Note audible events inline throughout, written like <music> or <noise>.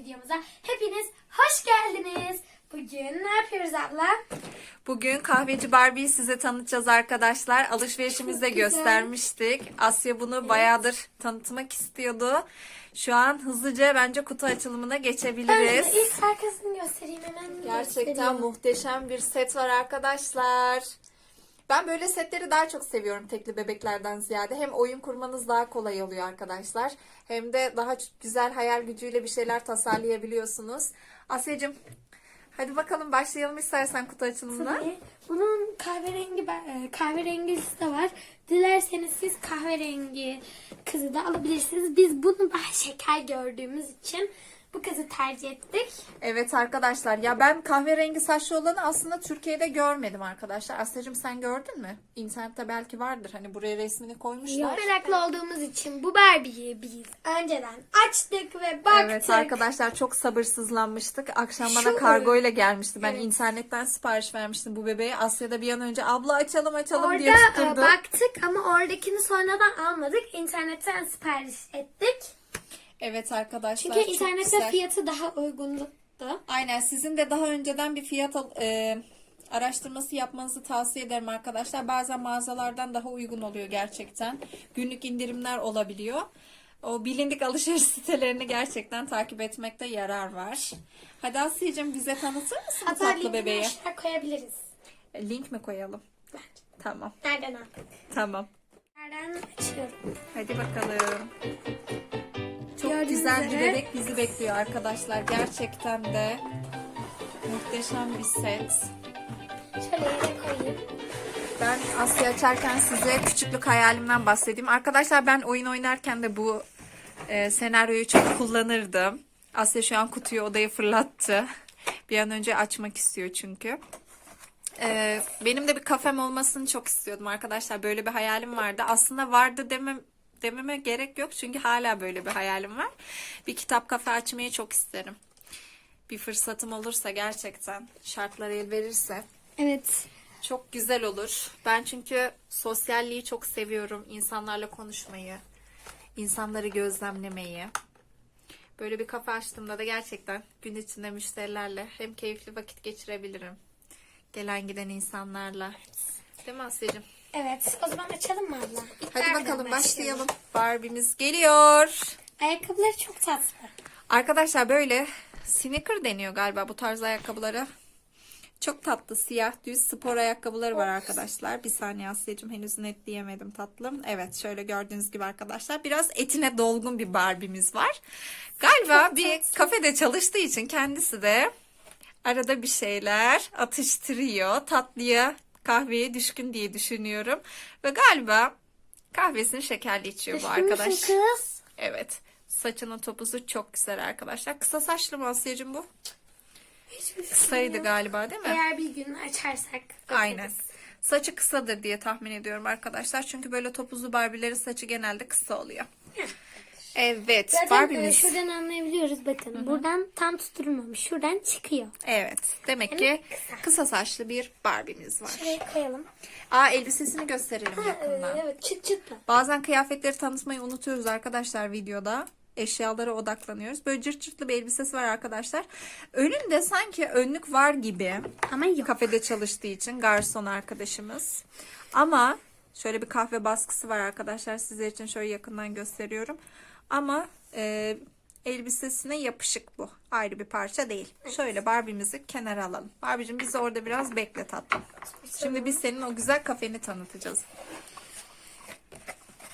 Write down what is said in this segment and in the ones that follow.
videomuza hepiniz hoş geldiniz. Bugün ne yapıyoruz abla? Bugün kahveci Barbie'yi size tanıtacağız arkadaşlar. Alışverişimizde göstermiştik. Asya bunu bayağıdır tanıtmak istiyordu. Şu an hızlıca bence kutu açılımına Ben geçebiliriz. size ilk arkasını göstereyim hemen. Gerçekten gösteriyorum. muhteşem bir set var arkadaşlar. Ben böyle setleri daha çok seviyorum tekli bebeklerden ziyade. Hem oyun kurmanız daha kolay oluyor arkadaşlar. Hem de daha güzel hayal gücüyle bir şeyler tasarlayabiliyorsunuz. Asya'cığım hadi bakalım başlayalım istersen kutu açılımına. Tabii. Bunun kahverengi e, kahverengisi de var. Dilerseniz siz kahverengi kızı da alabilirsiniz. Biz bunu daha şeker gördüğümüz için bu kızı tercih ettik. Evet arkadaşlar ya ben kahverengi saçlı olanı aslında Türkiye'de görmedim arkadaşlar. Asya'cığım sen gördün mü? İnternette belki vardır. Hani buraya resmini koymuşlar. Meraklı olduğumuz için bu Barbie'yi biz önceden açtık ve baktık. Evet arkadaşlar çok sabırsızlanmıştık. Akşam bana Şu- kargo ile gelmişti. Ben Evet. internetten sipariş vermiştim bu bebeğe. Asya'da bir an önce abla açalım açalım diye Orada e, tuturdu. baktık ama oradakini sonradan almadık. İnternetten sipariş ettik. Evet arkadaşlar Çünkü internette güzel. fiyatı daha uygundu. Aynen sizin de daha önceden bir fiyat al- e, araştırması yapmanızı tavsiye ederim arkadaşlar. Bazen mağazalardan daha uygun oluyor gerçekten. Günlük indirimler olabiliyor. O bilindik alışveriş <laughs> sitelerini gerçekten takip etmekte yarar var. Hadi Asya'cığım bize tanıtır mısın Hatta tatlı bebeği? aşağı koyabiliriz. E, Link mi koyalım? Tamam. Nereden aldık? Tamam. Nereden açıyorum? Hadi bakalım. Güzel bir bebek bizi bekliyor arkadaşlar. Gerçekten de muhteşem bir set. Şöyle yere koyayım. Ben Asya açarken size küçüklük hayalimden bahsedeyim. Arkadaşlar ben oyun oynarken de bu e, senaryoyu çok kullanırdım. Asya şu an kutuyu odaya fırlattı. <laughs> Bir an önce açmak istiyor çünkü. E, benim de bir kafem olmasını çok istiyordum arkadaşlar. Böyle bir hayalim vardı. Aslında vardı demem dememe gerek yok çünkü hala böyle bir hayalim var. Bir kitap kafe açmayı çok isterim. Bir fırsatım olursa gerçekten şartlar el verirse Evet. çok güzel olur. Ben çünkü sosyalliği çok seviyorum. İnsanlarla konuşmayı, insanları gözlemlemeyi. Böyle bir kafa açtığımda da gerçekten gün içinde müşterilerle hem keyifli vakit geçirebilirim. Gelen giden insanlarla. Değil mi Asya'cığım? Evet. O zaman açalım mı abla? İlk Hadi bakalım başlayalım. Barbie'miz geliyor. Ayakkabıları çok tatlı. Arkadaşlar böyle sneaker deniyor galiba bu tarz ayakkabılara. Çok tatlı siyah düz spor ayakkabıları var arkadaşlar. Bir saniye Asya'cığım henüz netleyemedim tatlım. Evet şöyle gördüğünüz gibi arkadaşlar biraz etine dolgun bir Barbie'miz var. Galiba bir kafede çalıştığı için kendisi de arada bir şeyler atıştırıyor. Tatlıya kahveye düşkün diye düşünüyorum. Ve galiba kahvesini şekerli içiyor bu arkadaş. kız? Evet. Saçının topuzu çok güzel arkadaşlar. Kısa saçlı mı Asya'cığım bu? Hiçbir Kısaydı yok. galiba değil mi? Eğer bir gün açarsak. Aynen. Saçı kısadır diye tahmin ediyorum arkadaşlar. Çünkü böyle topuzlu Barbie'lerin saçı genelde kısa oluyor. Evet. Zaten e, Barbie'miz. şuradan anlayabiliyoruz bakın. Buradan tam tutturulmamış. Şuradan çıkıyor. Evet. Demek ki kısa saçlı bir Barbie'miz var. Şuraya koyalım. Aa elbisesini gösterelim Ha, yakından. evet çıt çıtlı. Bazen kıyafetleri tanıtmayı unutuyoruz arkadaşlar videoda. Eşyalara odaklanıyoruz. Böyle cırt cırtlı bir elbisesi var arkadaşlar. Önünde sanki önlük var gibi. Ama yok. Kafede çalıştığı için garson arkadaşımız. Ama şöyle bir kahve baskısı var arkadaşlar. Sizler için şöyle yakından gösteriyorum. Ama e, elbisesine yapışık bu. Ayrı bir parça değil. Şöyle Barbie'mizi kenara alalım. Barbie'cim bizi orada biraz bekle tatlım. Şimdi biz senin o güzel kafeni tanıtacağız.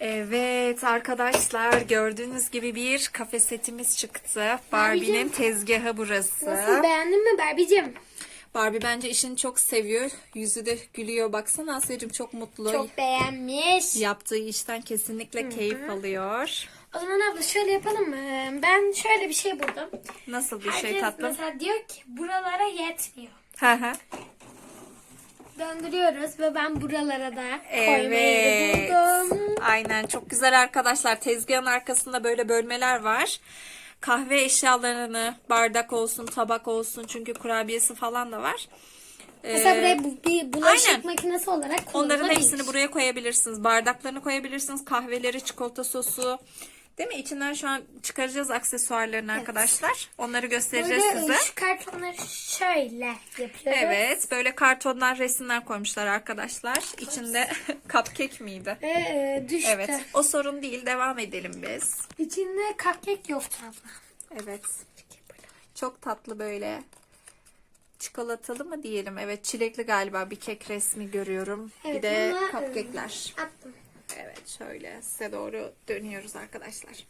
Evet arkadaşlar gördüğünüz gibi bir kafe setimiz çıktı. Barbie'nin tezgahı burası. Nasıl beğendin mi Barbie'cim? Barbie bence işini çok seviyor. Yüzü de gülüyor. Baksana Asya'cığım çok mutlu. Çok beğenmiş. Yaptığı işten kesinlikle keyif alıyor. O zaman abla şöyle yapalım mı? Ben şöyle bir şey buldum. Nasıl bir Herkes şey tatlım? mesela diyor ki buralara yetmiyor. Hı hı. Döndürüyoruz ve ben buralara da koymayı Evet. buldum. Aynen çok güzel arkadaşlar. Tezgahın arkasında böyle bölmeler var. Kahve eşyalarını, bardak olsun, tabak olsun çünkü kurabiyesi falan da var. Mesela Ee, buraya bu- bir bulaşık aynen. makinesi olarak Onların kullanılabilir. hepsini buraya koyabilirsiniz. Bardaklarını koyabilirsiniz. Kahveleri, çikolata sosu, Değil mi? İçinden şu an çıkaracağız aksesuarlarını arkadaşlar. Onları göstereceğiz Böyle size. e, şu kartonları şöyle yapıyoruz. Evet, böyle kartondan resimler koymuşlar arkadaşlar. İçinde <laughs> cupcake miydi? Ve e, düştü. Evet, o sorun değil. Devam edelim biz. İçinde cupcake yoktu abla. Evet. Çok tatlı böyle. Çikolatalı mı diyelim? Evet, çilekli galiba bir kek resmi görüyorum. bir Evet, de ama, cupcake'ler. Attım. Evet, şöyle size doğru dönüyoruz arkadaşlar.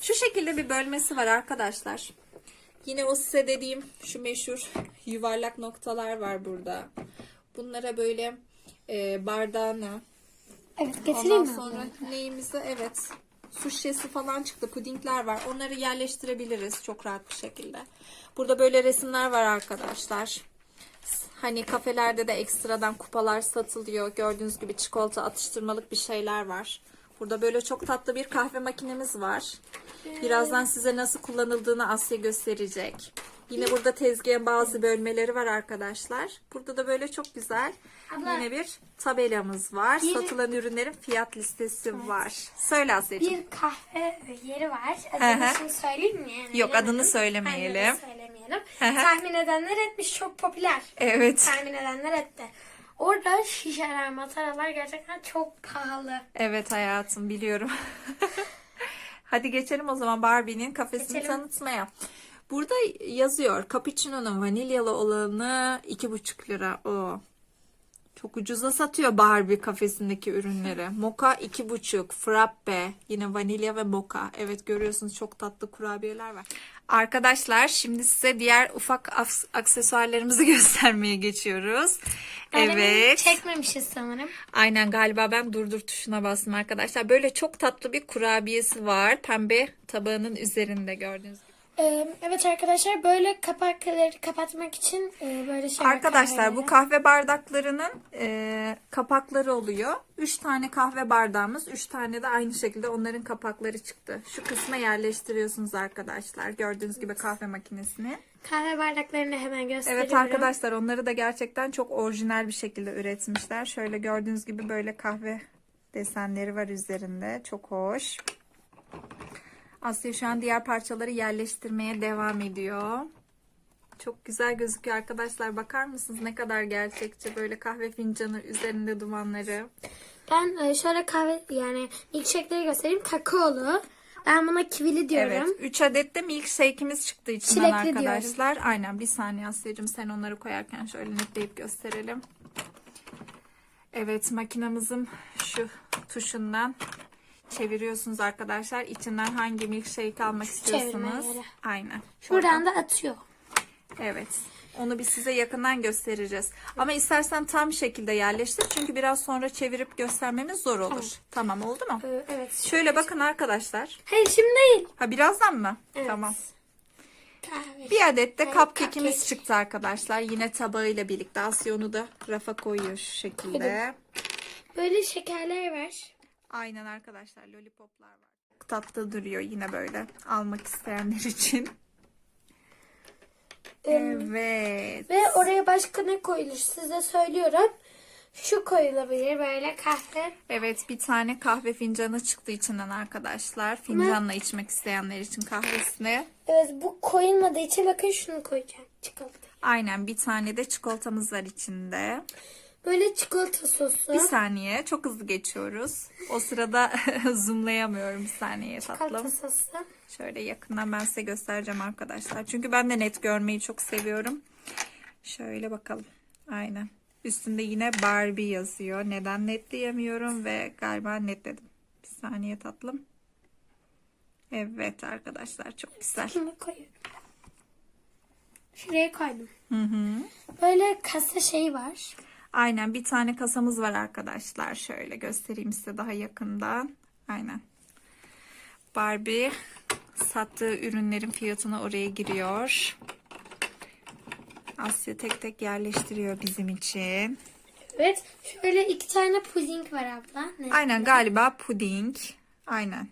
Şu şekilde bir bölmesi var arkadaşlar. Yine o size dediğim şu meşhur yuvarlak noktalar var burada. Bunlara böyle e, bardağına, Evet getireyim Ondan mi? sonra abla? neyimize evet su şişesi falan çıktı. Pudingler var. Onları yerleştirebiliriz çok rahat bir şekilde. Burada böyle resimler var arkadaşlar. Hani kafelerde de ekstradan kupalar satılıyor. Gördüğünüz gibi çikolata atıştırmalık bir şeyler var. Burada böyle çok tatlı bir kahve makinemiz var. Birazdan size nasıl kullanıldığını Asya gösterecek. Yine burada tezgahın bazı bölmeleri var arkadaşlar. Burada da böyle çok güzel Abla. yine bir tabelamız var. Bir- Satılan ürünlerin fiyat listesi var. Söyle Asya'cığım. Bir kahve yeri var. Adını şimdi söyleyeyim mi? Yani Yok, adını söylemeyelim. Adını söylemeyelim. Hı. Tahmin edenler etmiş. Çok popüler. Evet. Tahmin edenler etti. Orada şişeler, mataralar gerçekten çok pahalı. Evet hayatım biliyorum. <laughs> Hadi geçelim o zaman Barbie'nin kafesini Geçelim. tanıtmaya. Burada yazıyor cappuccino'nun vanilyalı olanı 2,5 lira. O. Çok ucuza satıyor Barbie kafesindeki ürünleri. <laughs> Mocha 2,5, frappe, yine vanilya ve mocha. Evet görüyorsunuz çok tatlı kurabiyeler var. Arkadaşlar şimdi size diğer ufak aks- aksesuarlarımızı <laughs> göstermeye geçiyoruz. Demin Evet. Çekmemişiz sanırım. Aynen galiba ben durdur tuşuna bastım arkadaşlar. Böyle çok tatlı bir kurabiyesi var. Pembe tabağının üzerinde gördüğünüz gibi. Ee, evet arkadaşlar böyle kapakları kapatmak için e, böyle şey Arkadaşlar bu kahve bardaklarının e, kapakları oluyor. 3 tane kahve bardağımız, 3 tane de aynı şekilde onların kapakları çıktı. Şu kısma yerleştiriyorsunuz arkadaşlar. Gördüğünüz gibi kahve makinesini. kahve bardaklarını hemen gösteriyorum. Evet arkadaşlar onları da gerçekten çok orijinal bir şekilde üretmişler. Şöyle gördüğünüz gibi böyle kahve desenleri var üzerinde. Çok hoş. Asya şu an diğer parçaları yerleştirmeye devam ediyor. Çok güzel gözüküyor arkadaşlar. Bakar mısınız ne kadar gerçekçi böyle kahve fincanı üzerinde dumanları. Ben e, şöyle kahve yani milkshake'leri göstereyim. Kakaolu. Ben buna kivili diyorum. Evet. 3 adet de milkshake'imiz çıktı içinden Çilekli diyorum. arkadaşlar. Aynen bir saniye Asya'cığım sen onları koyarken şöyle netleyip gösterelim. Evet makinamızın şu tuşundan çeviriyorsunuz arkadaşlar. İçinden hangi milkshake almak istiyorsunuz. yeri. Aynen. Şuradan da atıyor. Evet. Onu bir size yakından göstereceğiz. Ama istersen tam şekilde yerleştir. Çünkü biraz sonra çevirip göstermemiz zor olur. Tamam, oldu mu? Ee, evet. Şöyle bakın arkadaşlar. Hayır şimdi değil. Ha birazdan mı? Evet. Tamam. Kahve. Bir adet de Evet, cupcake'imiz cupcake. çıktı arkadaşlar. Yine tabağıyla birlikte. Asya onu da rafa koyuyor şu şekilde. Böyle şekerler var. Aynen arkadaşlar lollipoplar var. Tatlı duruyor yine böyle almak isteyenler için. Evet. Ve oraya başka ne koyulur size söylüyorum. Şu koyulabilir böyle kahve. Evet bir tane kahve fincanı çıktı içinden arkadaşlar. Fincanla içmek isteyenler için kahvesini. Evet bu koyulmadığı için bakın şunu koyacağım. Çikolata. Aynen bir tane de çikolatamız var içinde. Böyle çikolata sosu. Bir saniye çok hızlı geçiyoruz. O sırada <laughs> zoomlayamıyorum bir saniye Çikolata tatlım. sosu. Şöyle yakından ben size göstereceğim arkadaşlar. Çünkü ben de net görmeyi çok seviyorum. Şöyle bakalım. Aynen. Üstünde yine Barbie yazıyor. Neden netleyemiyorum ve galiba netledim. Bir saniye tatlım. Evet arkadaşlar çok güzel. Şunu koyuyorum. Şuraya koydum. Hı hı. Böyle kasa şeyi var. Aynen bir tane kasamız var arkadaşlar. Şöyle göstereyim size daha yakından. Aynen. Barbie sattığı ürünlerin fiyatına oraya giriyor. Asya tek tek yerleştiriyor bizim için. Evet. Şöyle iki tane puding var abla. Ne? Aynen galiba puding. Aynen.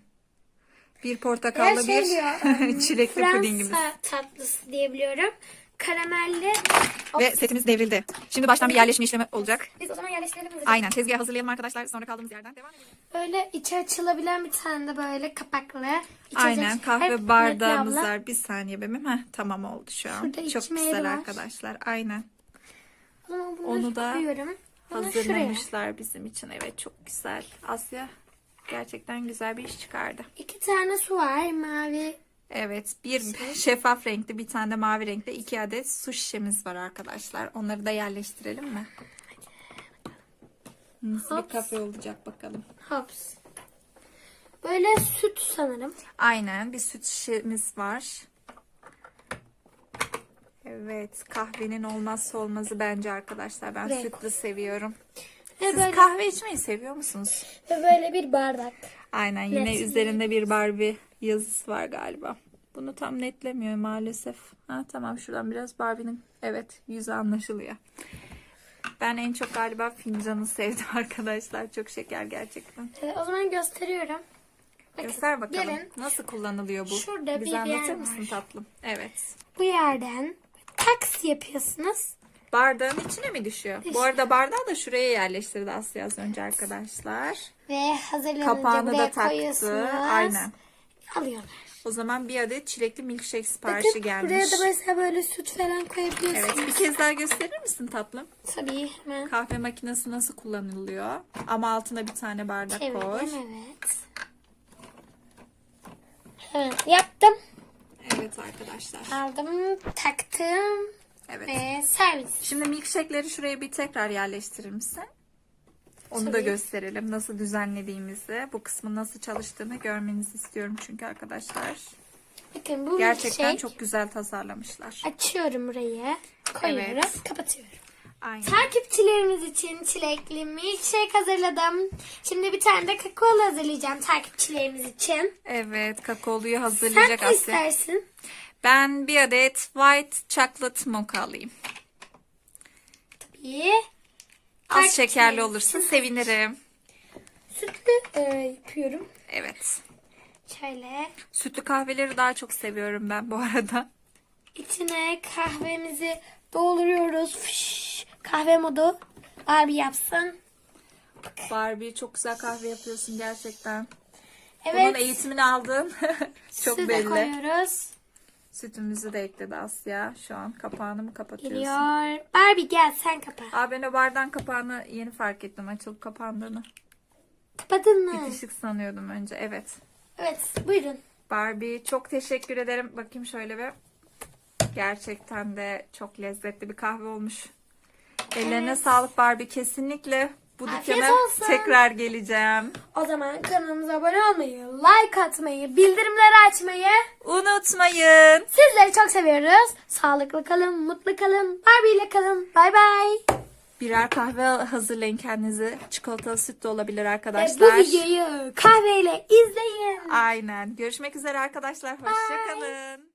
Bir portakallı şey bir diyor, ım, <laughs> çilekli Fransa pudingimiz. tatlısı diyebiliyorum. Karamelli. Ve setimiz devrildi. Şimdi baştan bir yerleşme işlemi olacak. Biz o zaman yerleştirelim. hızlıca. Aynen tezgahı hazırlayalım arkadaşlar. Sonra kaldığımız yerden devam edelim. Böyle içi açılabilen bir tane de böyle kapaklı. içecek. Aynen Hep kahve bardağımız Metin abla. var. Bir saniye bebeğim. Heh, tamam oldu şu an. Şurada Çok güzel var. arkadaşlar. Aynen. O zaman bunları Onu da koyuyorum. Bunu şuraya. Hazırlamışlar bizim için. Evet çok güzel. Asya gerçekten güzel bir iş çıkardı. İki tane su var. Mavi. Evet bir şeffaf renkli bir tane de mavi renkli iki adet su şişemiz var arkadaşlar. Onları da yerleştirelim mi? Nasıl bir Hops. kafe olacak bakalım. Hops. Böyle süt sanırım. Aynen bir süt şişemiz var. Evet kahvenin olmazsa olmazı bence arkadaşlar. Ben Renk. sütlü seviyorum. Ve Siz böyle, kahve içmeyi seviyor musunuz? ve böyle bir bardak. Aynen yine Net. üzerinde bir Barbie yazısı var galiba. Bunu tam netlemiyor maalesef. Ha tamam şuradan biraz Barbie'nin evet yüzü anlaşılıyor. Ben en çok galiba fincanı sevdim <laughs> arkadaşlar. Çok şeker gerçekten. Ee, o zaman gösteriyorum. Bakın, Göster bakalım. Gelin. Nasıl kullanılıyor bu? Şurada Bize bir anlatır yer mısın var. tatlım? Evet. Bu yerden taks yapıyorsunuz. Bardağın içine mi düşüyor? Bu arada bardağı da şuraya yerleştirdi Asya az önce arkadaşlar. Ve hazırlanınca Kapağını buraya da taktı. koyuyorsunuz. Aynen. Alıyorlar. O zaman bir adet çilekli milkshake siparişi Bakın gelmiş. buraya da mesela böyle süt falan koyabiliyorsunuz. Evet bir kez daha gösterir misin tatlım? Tabii hemen Kahve makinesi nasıl kullanılıyor? Ama altına bir tane bardak koy. çevireyim evet. Evet yaptım. Evet arkadaşlar. Aldım, taktım Evet. ve servis. Şimdi milkshake'leri şuraya bir tekrar yerleştirir misin? Onu da Tabii. gösterelim nasıl düzenlediğimizi. Bu kısmın nasıl çalıştığını görmenizi istiyorum çünkü arkadaşlar. Bakın bu Gerçekten milkshake. çok güzel tasarlamışlar. Açıyorum burayı. Koyuyorum. Evet. Kapatıyorum. Aynen. Takipçilerimiz için çilekli milkshake hazırladım. Şimdi bir tane de kakaolu hazırlayacağım takipçilerimiz için. Evet, kakaoluyu Sen hazırlayacak ne Asya. istersin? Ben bir adet white chocolate mocha alayım. Tabii. Az Takipçilerimiz şekerli olursa için sevinirim. Sütlü e, yapıyorum. Evet. Şöyle Sütlü kahveleri daha çok seviyorum ben bu arada. içine kahvemizi dolduruyoruz. Fış, kahve modu. Abi yapsın. Barbie çok güzel kahve yapıyorsun gerçekten. Bunun Evet. eğitimini aldın. <laughs> çok Sütü de belli. koyuyoruz. Sütümüzü de ekledi Asya. Şu an kapağını mı kapatıyorsun? Geliyor. Barbie gel sen kapa. Aa ben o bardağın kapağını yeni fark ettim açılıp kapandığını. Kapadın mı? Bitişik sanıyordum önce. Evet. Evet buyurun. Barbie çok teşekkür ederim. Bakayım şöyle bir. Gerçekten de çok lezzetli bir kahve olmuş. Ellerine Evet. sağlık Barbie. Kesinlikle bu Afiyet dükkana olsun. tekrar geleceğim. O zaman kanalımıza abone olmayı, like atmayı, bildirimleri açmayı Unutmayın. sizleri çok seviyoruz. Sağlıklı kalın, mutlu kalın, Barbie ile kalın. Bay bay. Birer kahve hazırlayın kendinize. Çikolatalı süt de olabilir arkadaşlar. bu videoyu kahveyle izleyin. Aynen. Görüşmek üzere arkadaşlar. Hoşçakalın.